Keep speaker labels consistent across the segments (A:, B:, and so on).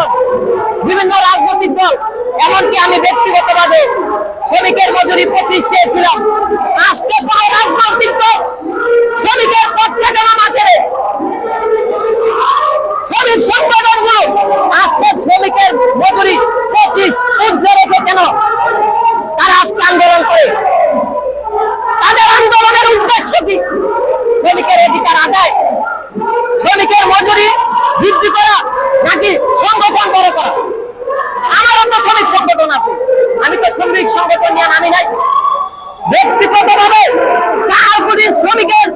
A: সংগঠন বিভিন্ন রাজনৈতিক দল, এমনকি আমি ব্যক্তিগতভাবে শ্রমিকের মজুরি পঁচিশ চেয়েছিলাম। আজকে কোনো রাজনৈতিক দল শ্রমিকের পক্ষে কেন মাঝে শ্রমিক সংগঠনগুলো আজকে শ্রমিকের মজুরি পঁচিশ উজ্জ্বল রেখে কেন? তারা আজকে আন্দোলন করে। তাদের আন্দোলনের উদ্দেশ্য কি? শ্রমিকের অধিকার আদায়, শ্রমিকের মজুরি বৃদ্ধি করা নাকি আমারও তো শ্রমিক সংগঠন আমি তো শ্রমিক সংগঠন নিয়ে নামি নাই। ব্যক্তিগতভাবে চার কোটি শ্রমিকের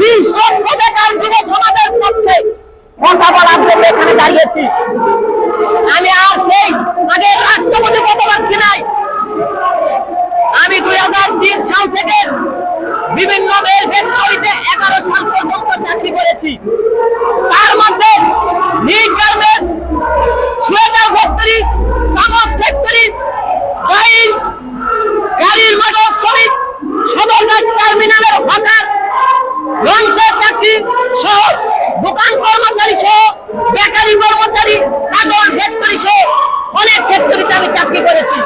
A: বিশ লক্ষ বেকার যুব সমাজের পক্ষে কথা বলার জন্য এখানে দাঁড়িয়েছি আমি আর সেই আগের রাষ্ট্রপতি পদ পাচ্ছি নাই আমি দুই হাজার তিন সাল থেকে বিভিন্ন মেল ফ্যাক্টরিতে এগারো সাল পর্যন্ত চাকরি করেছি তার মধ্যে নিট গার্মেন্টস সোয়েটার ফ্যাক্টরি চামচ ফ্যাক্টরি গাড়ির গাড়ির মোটর শ্রমিক সদরঘাট টার্মিনালের হকার লঞ্চের চাকরি সহ দোকান কর্মচারী সহ বেকারি কর্মচারী কাগজ ফ্যাক্টরি সহ অনেক ফ্যাক্টরিতে আমি চাকরি করেছি।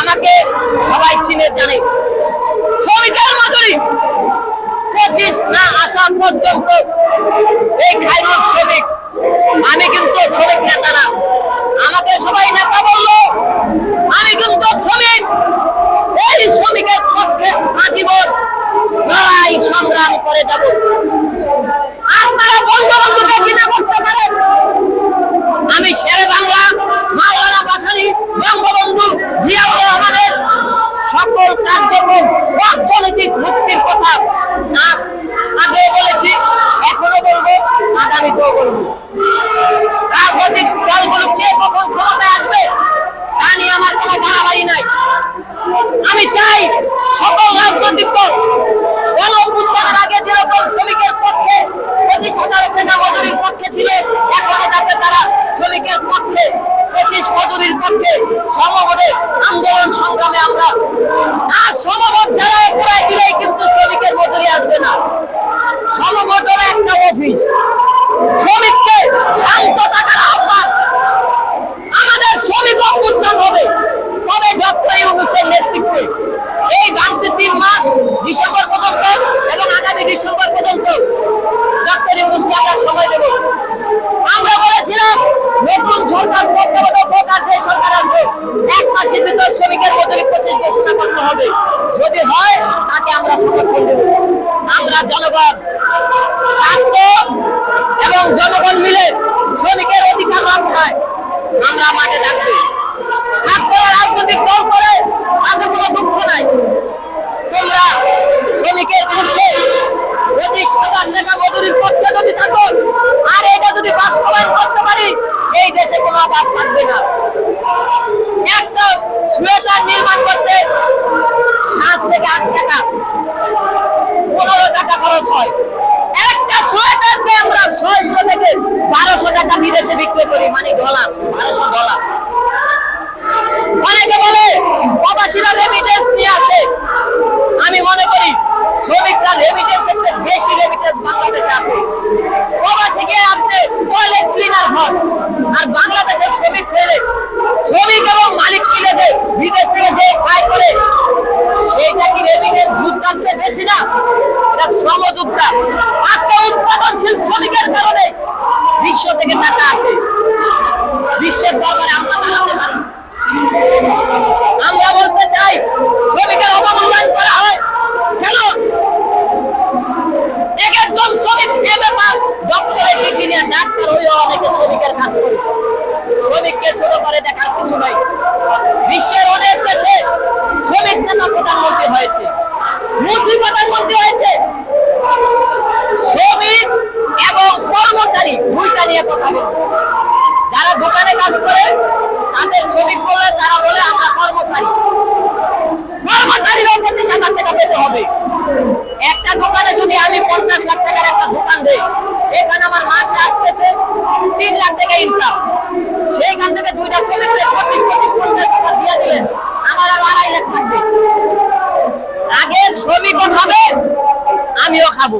A: আমাকে সবাই চিনে, জানে। শ্রমিকের মজুরি পঁচিশ না আসা পর্যন্ত এই খাইরুল শ্রমিক। আমি কিন্তু শ্রমিক নেতা না আমাকে সবাই নেতা বলল আমি কিন্তু শ্রমিক এই শ্রমিকের পক্ষে আজীবন লড়াই সংগ্রাম করে যাব আপনারা বঙ্গবন্ধুকে কিনা করতে পারেন আমি শেরে বাংলা মাওলানা বাসানি বঙ্গবন্ধু জিয়াউর রহমানের সকল কার্যক্রম অর্থনৈতিক মুক্তির কথা আজ আগেও বলেছি এখনও বলব বলব। রাজনৈতিক দলগুলো কে কখন ক্ষমতায় আসবে, তা নিয়ে আমার কোনো বাড়াবাড়ি নাই। আমি চাই সকল রাজনৈতিক দল গণ অভ্যুত্থানের আগে যেরকম শ্রমিকের পক্ষে পঁচিশ হাজার টাকা মজুরির পক্ষে ছিল এখনও যাতে তারা শ্রমিকের পক্ষে পঁচিশ মজুরির পক্ষে সমভোটে আন্দোলন সংগ্রামে আমরা আর সমভোট যারা পুরাই দিলেই কিন্তু শ্রমিকের মজুরি আসবে না সমভোট হলো একটা অফিস শ্রমিককে শান্ত থাকার আহ্বান আমাদের শ্রমিক অভ্যুত্থান হবে তবে ডক্টর ইউনুসের নেতৃত্বে এই বাড়তি তিন মাস ডিসেম্বর পর্যন্ত এবং আগামী ডিসেম্বর পর্যন্ত ডক্টর ইউনুসকে আমরা সময় দেব আমরা বলেছিলাম নতুন সরকার তত্ত্বাবধায়ক হোক আর যে সরকার আছে এক মাসের ভিতর শ্রমিকের মজুরি পঁচিশ ঘোষণা করতে হবে যদি হয় তাকে আমরা সমর্থন দেব আমরা জনগণ, ছাত্র এবং জনগণ মিলে শ্রমিকের অধিকার রক্ষায় আমরা মাঠে থাকব ছাত্ররা রাজনৈতিক দল করে তাদের কোনো দুঃখ নাই। তোমরা শ্রমিকের পক্ষে পঁচিশ হাজার টাকা মজুরির পক্ষে যদি থাকো, আর এটা যদি বাস্তবায়ন করতে পারি, এই দেশে কোনো অভাব থাকবে না একটা সোয়েটার নির্মাণ করতে সাত থেকে আট টাকা পনেরো টাকা খরচ হয় একটা সোয়েটারকে আমরা ছয়শো থেকে বারোশো টাকা বিদেশে বিক্রি করি মানে ডলার, বারোশো ডলার। অনেকে বলে, প্রবাসীরা রেমিটেন্স নিয়ে আসে। আমি মনে করি, শ্রমিকরা রেমিটেন্স একটা বেশি রেমিটেন্স বাংলাদেশে আছে। প্রবাসীকে আপনি টয়লেট ক্লিনার হন, আর বাংলাদেশের শ্রমিক হলে শ্রমিক এবং মালিক মিলে যে বিদেশ থেকে যে আয় করে সেইটা কি রেমিটেন্স যুদ্ধার চেয়ে বেশি না এটা শ্রমযুদ্ধা আজকে উৎপাদনশীল শ্রমিকের কারণে বিশ্ব থেকে টাকা আসে আমরা বলতে চাই, শ্রমিকের অবমূল্যায়ন করা হয়। কেন? এক একজন শ্রমিক এমএ পাস ডক্টরেট ডিগ্রি ডাক্তার হয়ে অনেকে শ্রমিকের কাজ করে। শ্রমিককে ছোট করে দেখার কিছু নাই। বিশ্বের অনেক দেশে শ্রমিক নেতা প্রধানমন্ত্রী হয়েছে। মুসলিম প্রধানমন্ত্রী হয়েছে। শ্রমিক এবং কর্মচারী দুইটা নিয়ে কথা বলব যারা দোকানে কাজ করে তাদের শ্রমিক বলে তারা বলে আমরা কর্মচারী কর্মচারীরাও পঁচিশ হাজার টাকা পেতে হবে। একটা দোকানে যদি আমি পঞ্চাশ লাখ টাকার একটা দোকান দেই, এখানে আমার মাসে আসতেছে তিন লাখ টাকা ইনকাম সেইখান থেকে দুইটা শ্রমিকদের পঁচিশ পঁচিশ, পঞ্চাশ হাজার দিয়ে দিলেন আমার আর আড়াই লাখ থাকবে। আগে শ্রমিকও খাবে, আমিও খাব।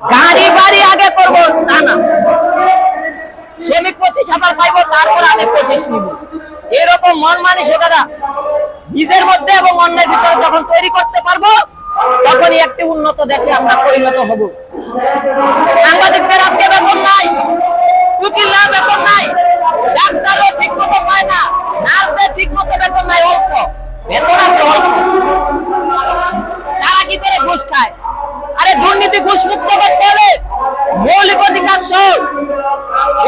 A: গাড়ি বাড়ি আগে করব, তা না। শ্রমিক পঁচিশ হাজার পাইব, তারপর আমি পঁচিশ নিব। এরকম মন মানসিকতা নিজের মধ্যে এবং অন্যের ভিতরে যখন তৈরি করতে পারব, তখনই একটি উন্নত দেশে আমরা পরিণত হব। সাংবাদিকদের আজকে বেতন নাই বেতন নাই, ডাক্তারও ঠিক মতো পায় না, নার্সদের ঠিক মতো বেতন নাই, অল্প। বেতন আছে অল্প। তারা কি করে ঘুষ খায়? আরে দুর্নীতি ঘুষ মুক্ত করতে হলে মৌলিক অধিকার সহ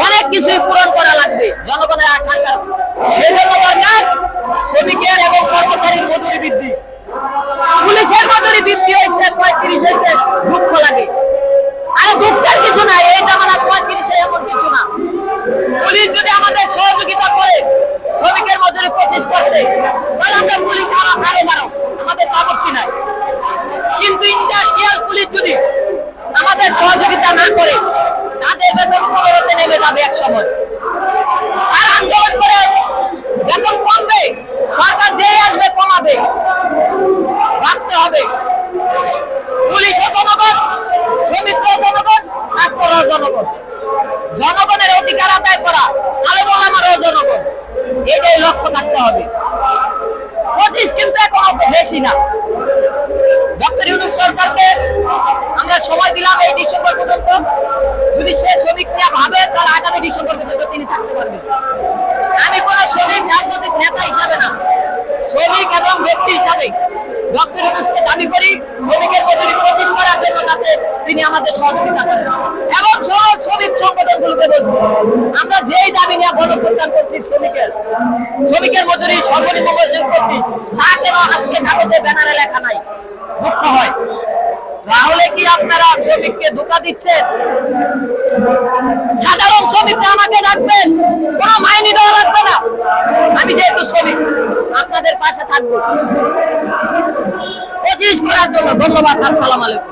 A: অনেক কিছুই পূরণ করা লাগবে। জনগণের আকাঙ্ক্ষা। সেই জন্য দরকার শ্রমিকের কর্মচারীর মজুরি বৃদ্ধি পুলিশের মজুরি বৃদ্ধি হয়েছে পঁয়ত্রিশ হয়েছে দুঃখ লাগে আরে দুঃখের কিছু না এই জামানা পঁয়ত্রিশে এমন কিছু না পুলিশ যদি আমাদের সহযোগিতা করে শ্রমিকের মজুরি পঁচিশ করতে তাহলে আমরা পুলিশ আরও আরও বাড়ো আমাদের তো আপত্তি নাই কিন্তু ইন্ডাস্ট্রিয়াল পুলিশ যদি আমাদের সহযোগিতা না করে তাদের বেতন পনেরোতে নেমে যাবে এক সময় আর আন্দোলন করে বেতন কমবে সরকার যেই আসবে কমাবে ভাবতে হবে পুলিশ ও জনগণ শ্রমিকরা জনগণ ছাত্ররা জনগণ জনগণের অধিকার আদায় করা আলো আমারও জনগণ এটাই লক্ষ্য থাকতে হবে পঁচিশ কিন্তু এখন অত বেশি না ডক্টর ইউনুস সরকারকে আমরা সময় দিলাম এই ডিসেম্বর পর্যন্ত। যদি সে শ্রমিক নিয়ে ভাবে, তাহলে আগামী ডিসেম্বর পর্যন্ত তিনি থাকতে পারবেন। আমি কোন শ্রমিক, রাজনৈতিক নেতা হিসাবে না। শ্রমিক এবং ব্যক্তি হিসাবে ডক্টর দাবি করি, শ্রমিকের মজুরি পঁচিশ করার জন্য যাতে তিনি আমাদের সহযোগিতা করেন। এবং শ্রমিক সংগঠনগুলোকে বলছি, আমরা যেই দাবি নিয়ে গণপ্রত্যান করছি শ্রমিকের শ্রমিকের মজুরি সর্বনিম্ন পঁচিশ তা কেন আজকে কাগজে ব্যানারে লেখা নাই। দুঃখ হয়। তাহলে কি আপনারা শ্রমিককে ধোকা দিচ্ছেন? সাধারণ শ্রমিকরা আমাকে রাখবেন কোনো মাইনি দেওয়া লাগবে না। আমি যেহেতু শ্রমিক, আপনাদের পাশে থাকব। পঁচিশ করার জন্য ধন্যবাদ, আসসালাম আলাইকুম।